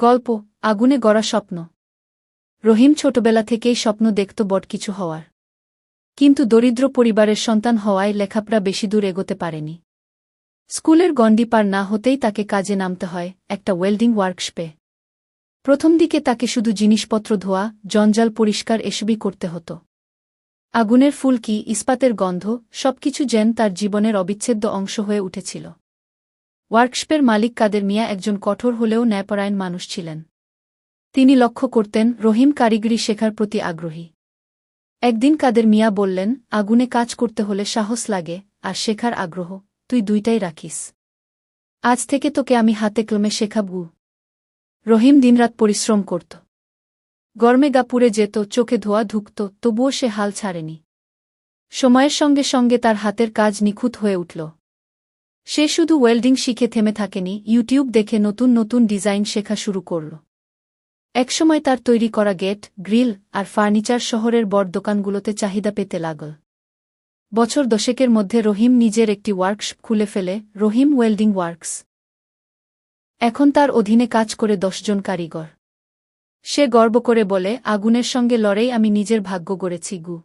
গল্প, আগুনে গড়া স্বপ্ন। রহিম ছোটবেলা থেকেই স্বপ্ন দেখত বট কিছু হওয়ার। কিন্তু দরিদ্র পরিবারের সন্তান হওয়ায় লেখাপড়া বেশি দূর এগোতে পারেনি। স্কুলের গণ্ডি পার না হতেই তাকে কাজে নামতে হয় একটা ওয়েল্ডিং ওয়ার্কশপে। প্রথম দিকে তাকে শুধু জিনিসপত্র ধোয়া, জঞ্জাল পরিষ্কার এসবই করতে হতো। আগুনের ফুলকি ইস্পাতের গন্ধ, সবকিছু যেন তার জীবনের অবিচ্ছেদ্য অংশ হয়ে উঠেছিল। ওয়ার্কশপের মালিক কাদের মিয়া একজন কঠোর হলেও ন্যায়পরায়ণ মানুষ ছিলেন। তিনি লক্ষ্য করতেন রহিম কারিগরি শেখার প্রতি আগ্রহী। একদিন কাদের মিয়া বললেন, আগুনে কাজ করতে হলে সাহস লাগে, আর শেখার আগ্রহ, তুই দুইটাই রাখিস। আজ থেকে তোকে আমি হাতে কলমে শেখাবু। রহিম দিনরাত পরিশ্রম করত। গরমে গা পুড়ে যেত, চোখে ধোয়া ঢুকত তবুও সে হাল ছাড়েনি। সময়ের সঙ্গে সঙ্গে তার হাতের কাজ নিখুঁত হয়ে উঠল। সে শুধু ওয়েল্ডিং শিখে থেমে থাকেনি, ইউটিউব দেখে নতুন নতুন ডিজাইন শেখা শুরু করল। একসময় তার তৈরি করা গেট, গ্রিল আর ফার্নিচার শহরের বড় দোকানগুলোতে চাহিদা পেতে লাগল। বছর দশেকের মধ্যে রহিম নিজের একটি ওয়ার্কশপ খুলে ফেলে, রহিম ওয়েল্ডিং ওয়ার্কস। এখন তার অধীনে কাজ করে দশজন কারিগর। সে গর্ব করে বলে, আগুনের সঙ্গে লড়াই আমি নিজের ভাগ্য গড়েছি, গু।